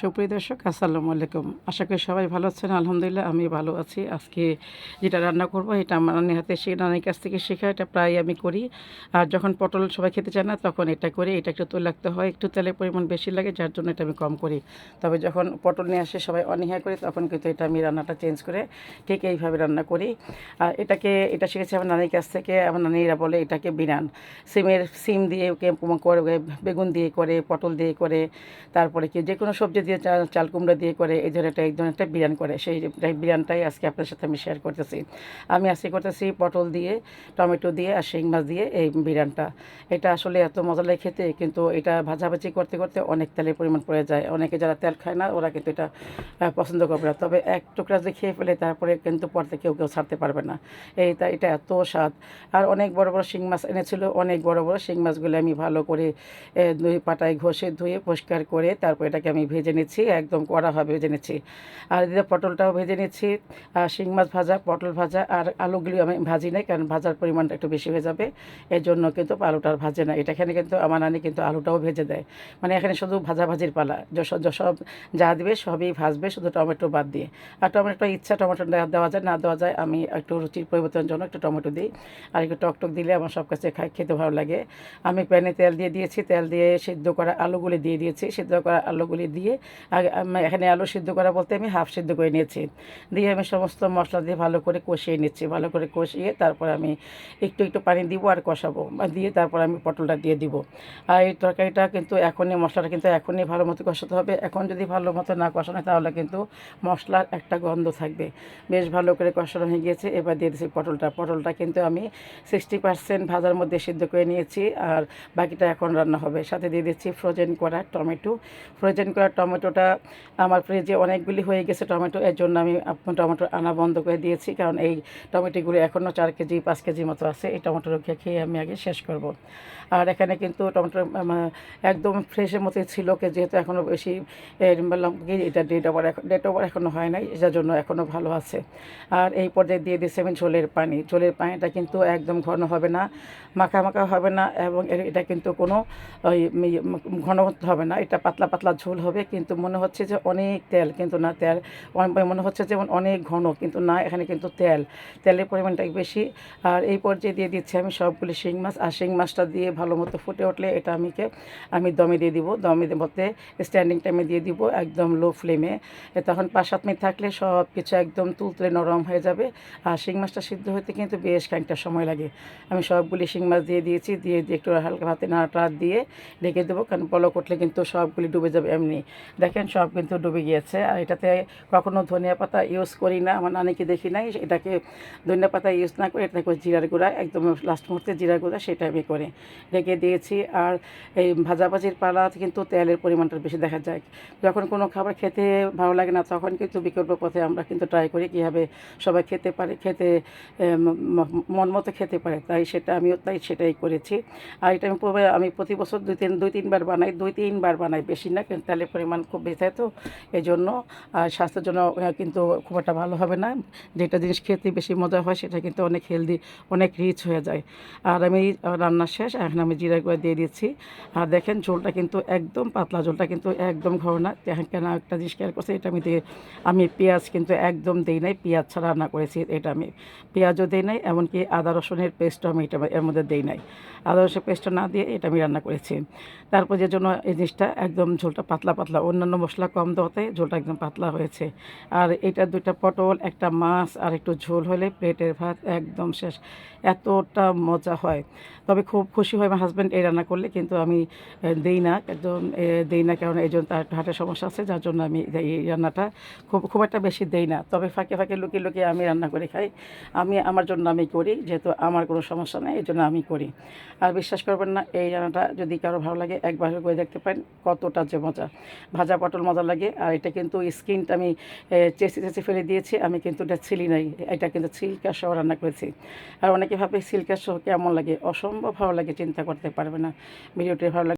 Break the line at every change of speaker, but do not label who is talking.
সুপ্রিয় দর্শক, আসসালামু আলাইকুম। আশা করি সবাই ভালো আছেন, আলহামদুলিল্লাহ আমি ভালো আছি। আজকে যেটা রান্না করব, এটা আমার নানির হাতে সে নানির কাছ থেকে শেখা, এটা প্রায় আমি করি। আর যখন পটল সবাই খেতে চায় না, তখন এটা করি। এটা একটু তেল লাগতে হয়, একটু তেলের পরিমাণ বেশি লাগে, যার জন্য এটা আমি কম করি। তবে যখন পটল নিয়ে আসে সবাই অনীহা করি, তখন কিন্তু এটা আমি রান্নাটা চেঞ্জ করে ঠিক এইভাবে রান্না করি। আর এটাকে, এটা শিখেছি আমার নানির কাছ থেকে, আমার নানিরা বলে এটাকে বিরান সিমের, সিম দিয়ে ওকে করে, বেগুন দিয়ে করে, পটল দিয়ে করে, তারপরে কি যে কোনো সবজি দিয়ে চাল চাল কুমড়ো দিয়ে করে এই ধরনের একটা, এই ধরনের একটা বিরিয়ানি করে। সেই বিরিয়ানিটাই আজকে আপনার সাথে আমি শেয়ার করতেছি। আমি আজকে করতেছি পটল দিয়ে, টমেটো দিয়ে আর শিং মাছ দিয়ে এই বিরিয়ানিটা। এটা আসলে এত মজা লাগে খেতে, কিন্তু এটা ভাজাভাজি করতে করতে অনেক তেলের পরিমাণ পড়ে যায়। অনেকে যারা তেল খায় না, ওরা কিন্তু এটা পছন্দ করবে না। তবে এক টুকরা যে খেয়ে ফেলে, তারপরে কিন্তু পরতে কেউ কেউ ছাড়তে পারবে না। এইটা এটা এত স্বাদ। আর অনেক বড় বড় শিং মাছ এনেছিল, অনেক বড় বড় শিং মাছগুলো আমি ভালো করে দুই পাটায় ঘষে ধুয়ে পরিষ্কার করে, তারপর এটাকে আমি ভেজে নিচ্ছি একদম কড়াভাবে ভেজে নিচ্ছি আর এদিকে পটলটাও ভেজে নিচ্ছি আর শিং মাছ ভাজা, পটল ভাজা আর আলুগুলি আমি ভাজি নাই কারণ ভাজার পরিমাণটা একটু বেশি হয়ে যাবে। এর জন্য কিন্তু আলুটা আর ভাজে না। এটা এখানে কিন্তু আমার নানি কিন্তু আলুটাও ভেজে দেয়। মানে এখানে শুধু ভাজা ভাজির পালা। যশ- যশ- সব যা দিবে সবই ভাজবে, শুধু টমেটো বাদ দিয়ে। আর টমেটো ইচ্ছা টমেটো দেওয়া যায়, না দেওয়া যায় আমি একটু রুচির পরিবর্তনের জন্য একটু টমেটো দিই। আর একটু টক টক দিলে আমার সব কাছে খাই খেতে ভালো লাগে। আমি প্যানে তেল দিয়ে দিয়েছি। তেল দিয়ে সিদ্ধ করা আলুগুলি দিয়ে দিয়েছি। সিদ্ধ করা আলুগুলি দিয়ে এখানে আলু সিদ্ধ করা বলতে আমি হাফ সিদ্ধ করে নিয়েছি। দিয়ে আমি সমস্ত মশলা দিয়ে ভালো করে কষিয়ে নিচ্ছি। ভালো করে কষিয়ে তারপর আমি একটু একটু পানি দিব আর কষাবো। দিয়ে তারপর আমি পটলটা দিয়ে দিব। আর এই তরকারিটা কিন্তু এখনই, মশলাটা কিন্তু এখনই ভালো মতো কষাতে হবে। এখন যদি ভালো মতো না কষানো তাহলে কিন্তু মশলার একটা গন্ধ থাকবে। বেশ ভালো করে কষানো হয়ে গিয়েছে। এবার দিয়ে দিচ্ছি পটলটা। পটলটা কিন্তু আমি সিক্সটি পার্সেন্ট ভাজার মধ্যে সিদ্ধ করে নিয়েছি। আর বাকিটা এখন রান্না হবে। সাথে দিয়ে দিচ্ছি ফ্রোজেন করা টমেটো। ফ্রোজেন করা টমেটোটা আমার ফ্রিজে অনেকগুলি হয়ে গেছে টমেটো, এর জন্য আমি টমেটো আনা বন্ধ করে দিয়েছি। কারণ এই টমেটোগুলো এখনও চার কেজি, পাঁচ কেজি মতো আছে। এই টমেটোর খেয়ে আমি আগে শেষ করব। আর এখানে কিন্তু টমেটো একদম ফ্রেশের মতোই ছিল যেহেতু এখনও বেশি বললাম কি এটা ডেট ওভার এখন ডেট ওভার এখনও হয় নাই, এটার জন্য এখনও ভালো আছে। আর এই পর্যায়ে দিয়ে দিচ্ছি আমি ঝোলের পানি। ঝোলের পানিটা কিন্তু একদম ঘন হবে না, মাখা মাখা হবে না, এবং এটা কিন্তু কোনো ঘন হবে না। এটা পাতলা পাতলা ঝোল হবে, কিন্তু মনে হচ্ছে যে অনেক তেল, কিন্তু না তেল মনে হচ্ছে যেমন অনেক ঘন, কিন্তু না, এখানে কিন্তু তেল, তেলের পরিমাণটা বেশি। আর এই পর্যায়ে দিয়ে দিচ্ছি আমি সবগুলি শিং মাছ, আর শিং মাছটা দিয়ে ভালো মতো ফুটে উঠলে এটা আমিকে, আমি দমে দিয়ে দিব, দমে মধ্যে স্ট্যান্ডিং টাইমে দিয়ে দিব একদম লো ফ্লেমে তখন পাঁচ সাত মিনিট থাকলে সব কিছু একদম তুলতুলে নরম হয়ে যাবে, আর শিং মাছটা সিদ্ধ হতে কিন্তু বেশ খানিকটা সময় লাগে। আমি সবগুলি শিং মাছ দিয়ে দিয়েছি, দিয়ে দিয়ে একটু হালকা ভাতে নাড়াটা দিয়ে রেখে দেবো, কারণ পলক উঠলে কিন্তু সবগুলি ডুবে যাবে এমনি। দেখেন সব কিন্তু ডুবে গিয়েছে। আর এটাতে কখনো ধনিয়া পাতা ইউজ করি না, আমার নানিকে দেখি নাই, এটাকে ধনিয়া পাতা ইউজ না করে এটাকে জিরার গুঁড়া, একদম লাস্ট মুহূর্তে জিরার গুঁড়া সেটা আমি করে রেখে দিয়েছি। আর এই ভাজাভাজির পালা কিন্তু তেলের পরিমাণটা বেশি দেখা যায়। যখন কোনো খাবার খেতে ভালো লাগে না, তখন কিন্তু বিকল্প পথে আমরা কিন্তু ট্রাই করি কীভাবে সবাই খেতে পারে, খেতে মন মতো খেতে পারে, তাই সেটা আমিও তাই সেটাই করেছি। আর এটা আমি আমি প্রতি বছর দুই তিন, দুই তিনবার বানাই, দুই তিনবার বানাই, বেশি না তেলের পরিমাণ খুব বেশি হয় তো? এই জন্য স্বাস্থ্যের জন্য কিন্তু খুব একটা ভালো হবে না। যেটা জিনিস খেতে বেশি মজা হয়, সেটা কিন্তু অনেক হেলদি অনেক রিচ হয়ে যায়। আর আমি রান্না শেষ, এখন আমি জিরা গুঁড়া দিয়ে দিচ্ছি। আর দেখেন, ঝোলটা কিন্তু একদম পাতলা, ঝোলটা কিন্তু একদম ঘর না। কেন একটা জিনিস খেয়াল করছি, এটা আমি দিয়ে, আমি পেঁয়াজ কিন্তু একদম দেই নাই, পেঁয়াজ ছাড়া রান্না করেছি এটা আমি। পেঁয়াজও দেই নাই, এমনকি আদা রসুনের পেস্টও আমি এটা এর মধ্যে দেই নাই। আদা রসুনের পেস্টটা না দিয়ে এটা আমি রান্না করেছি। তারপর যে জন্য এই জিনিসটা একদম ঝোলটা পাতলা পাতলা অন্যান্য মশলা কম দেওয়াতে ঝোলটা একদম পাতলা হয়েছে। আর এটা দুইটা পটল, একটা মাছ আর একটু ঝোল হলে প্লেটের ভাত একদম শেষ। এতটা মজা হয়। তবে খুব খুশি হয় আমার হাজব্যান্ড এই রান্না করলে, কিন্তু আমি দেই না। একদম দেই না কারণ এই জন্য তার হার্টের সমস্যা আছে, যার জন্য আমি এই রান্নাটা খুব খুব একটা বেশি দেই না। তবে ফাঁকে ফাঁকে লুকিয়ে লুকিয়ে আমি রান্না করে খাই। আমি, আমার জন্য আমি করি, যেহেতু আমার কোনো সমস্যা নেই, এই জন্য আমি করি। আর বিশ্বাস করবেন না, এই রান্নাটা যদি কারও ভালো লাগে, একবার করে দেখতে পারেন কতটা যে মজা। ভাজা পটল মজা লাগে, আর এটা কিন্তু স্কিনটা আমি চেঁচে চেঁচে ফেলে দিয়েছি, আমি কিন্তু এটা ছিলি নাই, এটা কিন্তু সিল্কা সহ রান্না করেছি। আর অনেকে ভাবে সিল্কা সহ কেমন লাগে? অসম্ভব ভালো লাগে, চিন্তা করতে পারবে না। ভিডিওটি ভালো লাগে